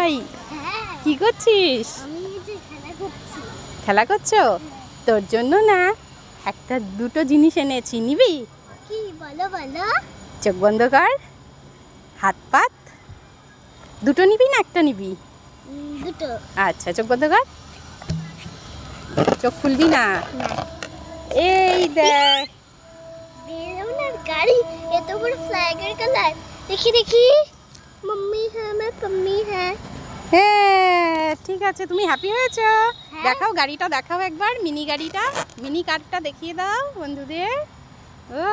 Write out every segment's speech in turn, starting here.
রাই হ্যাঁ কি করছিস আমি এই যে খেলা করছি খেলা করছো তোর জন্য না একটা দুটো জিনিস এনেছি নিবি কি বলো বলো চোখ বন্ধ কর হাত পাত দুটো নিবি না একটা নিবি উম, দুটো আচ্ছা চোখ বন্ধ কর চোখ খুলবি না না এই দেখ বেলুনের গাড়ি এত বড় ফ্ল্যাগের কালার দেখি দেখি মম্মি হ্যাঁ मैं पम्मी হ্যাঁ হ্যাঁ ঠিক আছে তুমি হ্যাপি হয়েছো? হ্যাঁ। দেখাও গাড়িটা দেখাও একবার মিনি গাড়িটা মিনি কারটা দেখিয়ে দাও বন্ধুদের। ও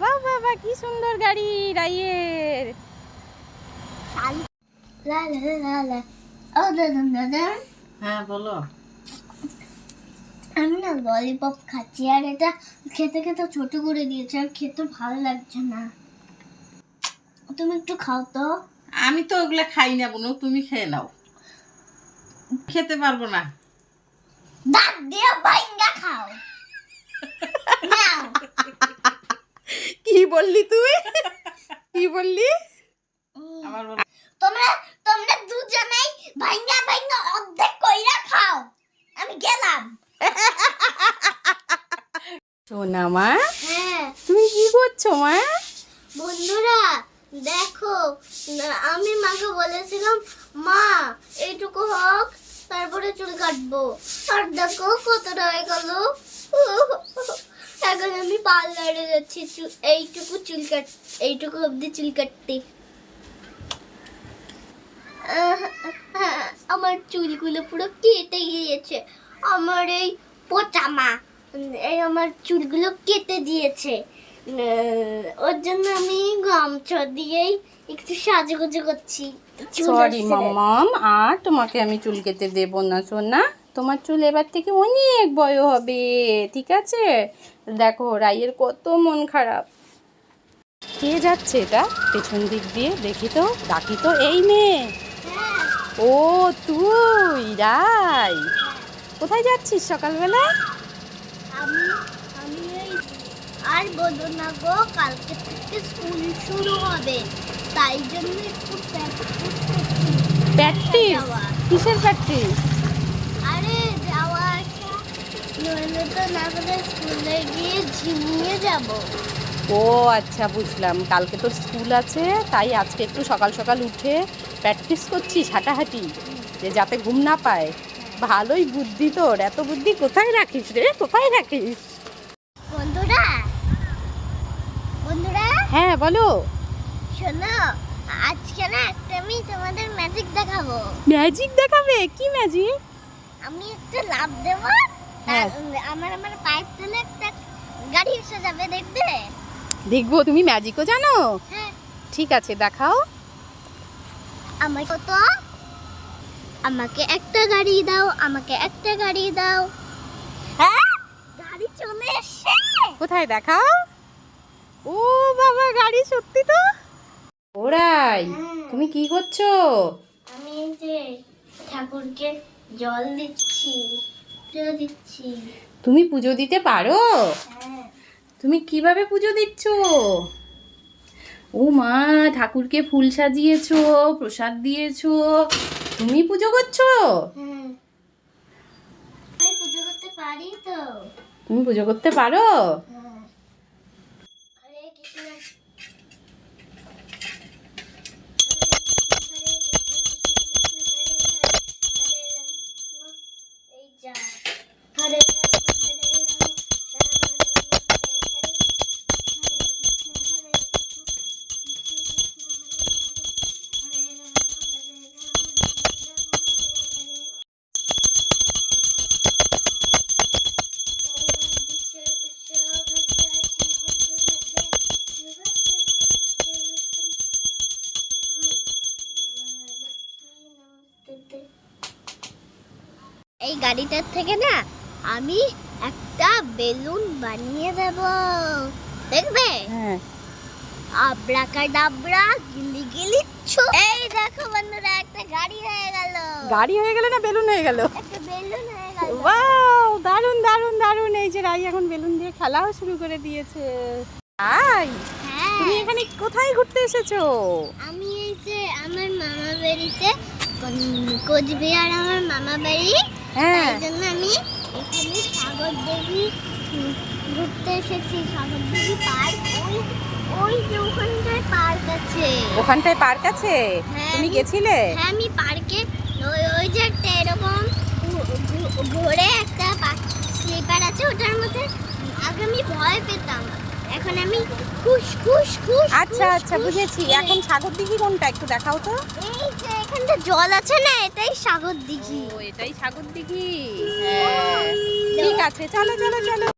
বাহ বাহ বাহ কি সুন্দর গাড়ি রাইয়ের। হ্যাঁ বলো। আমি না ললিপপ খাচ্ছি আর এটা খেতে খেতে ছোট করে দিয়েছে আর খেতে ভালো লাগছে না। তুমি একটু খাও তো। আমি তো ওগুলা খাই না বোনো তুমি খেয়ে নাও। খেতে পারব না। দাঁত দিয়ে বাইঙ্গা খাও। কি বললি তুই? কি বললি? আমার তোমরা তোমরা দুজনেই ভাইঙ্গা ভাইঙ্গা অর্ধেক কইরা খাও। আমি গেলাম। সোনা মা হ্যাঁ। তুমি কি করছ মা? বন্ধুরা দেখো আমি মাকে বলেছিলাম, মা, এইটুকু হোক, তারপরে চুল কাটবো। আর দেখো কতটা হয়ে গেল। এখন আমি পার্লারে যাচ্ছি এইটুকু চুল কাট, এইটুকু অবধি চুল কাটতে। আমার চুলগুলো পুরো কেটে গিয়েছে। আমার এই পোচামা এই আমার চুলগুলো কেটে দিয়েছে। ওর জন্য আমি গামছা দিয়েই একটু সাজুগুজু করছি। সরি মামাম আর তোমাকে আমি চুল কেটে দেব না সোনা। তোমার চুল এবার থেকে অনেক বড় হবে ঠিক আছে? দেখো রাইয়ের কত মন খারাপ। কে যাচ্ছে এটা? পেছন দিক দিয়ে দেখি তো ডাকি তো এই মেয়ে। হ্যাঁ, ও তুই রাই। কোথায় যাচ্ছিস সকালবেলা আমি আর বলো না গো কালকে থেকে স্কুল শুরু হবে। তাই জন্য একটু প্র্যাকটিস প্র্যাকটিস কিসের প্র্যাকটিস আরে যাওয়া আসা নইলে তো না করে স্কুলে গিয়ে ঝিমিয়ে যাব। ও আচ্ছা বুঝলাম। কালকে তোর স্কুল আছে তাই আজকে একটু সকাল সকাল উঠে প্র্যাকটিস করছিস হাঁটাহাঁটি যে যাতে ঘুম না পায়। ভালোই বুদ্ধি তোর। এত বুদ্ধি কোথায় রাখিস রে? কোথায় রাখিস বন্ধুরা বন্ধুরা হ্যাঁ বলো। শোনো আজকে না একটা আমি তোমাদের ম্যাজিক দেখাবো। ম্যাজিক দেখাবে? কি ম্যাজিক আমি একটা লাভ দেব। হ্যাঁ। আমার আমার পায়ের তলে একটা গাড়ি এসে যাবে দেখবে? দেখব তুমি ম্যাজিকও জানো? হ্যাঁ। ঠিক আছে দেখাও। আমার কত আমাকে একটা গাড়ি দাও আমাকে একটা গাড়ি দাও। হ্যাঁ গাড়ি চলে এসছে। কোথায় দেখাও? ও বাবা গাড়ি সত্যি তো? ওরাই তুমি কি করছ? আমি যে ঠাকুরকে জল দিচ্ছি পুজো দিচ্ছি। তুমি পুজো দিতে পারো? হ্যাঁ। তুমি কীভাবে পুজো দিচ্ছ? ও মা ঠাকুরকে ফুল সাজিয়েছো প্রসাদ দিয়েছ তুমি পুজো করছ? হ্যাঁ আমি পুজো করতে পারি তো। তুমি পুজো করতে পারো? じゃあ、春山。গাড়িটার থেকে না আমি একটা বেলুন বানিয়ে দেব। দেখবে? হ্যাঁ। আবড়াকা ডাবড়া গিলি গিলি এই দেখো বন্ধুরা একটা গাড়ি হয়ে গেল। গাড়ি হয়ে গেল না বেলুন হয়ে গেল? একটা বেলুন হয়ে গেল। ওয়াও দারুণ দারুণ দারুণ। এই যে রাই এখন বেলুন দিয়ে খেলাও শুরু করে দিয়েছে। আই হ্যাঁ। তুমি এখানে কোথায় ঘুরতে এসেছ? আমি এই যে আমার মামা বাড়িতে কোচবিহার আমার মামা বাড়ি হ্যাঁ। জন্য আমি এখানে সাগর দেবী ঘুরতে এসেছি। সাগর দেবী পার্ক ওই ওই যে ওখানটায় পার্ক আছে। ওখানটায় পার্ক আছে? হ্যাঁ, তুমি গেছিলে? হ্যাঁ আমি পার্কে ওই ওই যে একটা এরকম ঘোরে একটা স্লিপার আছে ওটার মধ্যে আগে আমি ভয় পেতাম। এখন আমি খুশ খুশ খুশ আচ্ছা আচ্ছা বুঝেছি। এখন সাগর দিঘি কোনটা একটু দেখাও তো। এই যে এখানটা জল আছে না এটাই সাগর দিঘি। ও এটাই সাগর দিঘি। হ্যাঁ। ঠিক আছে চলো চলো চলো।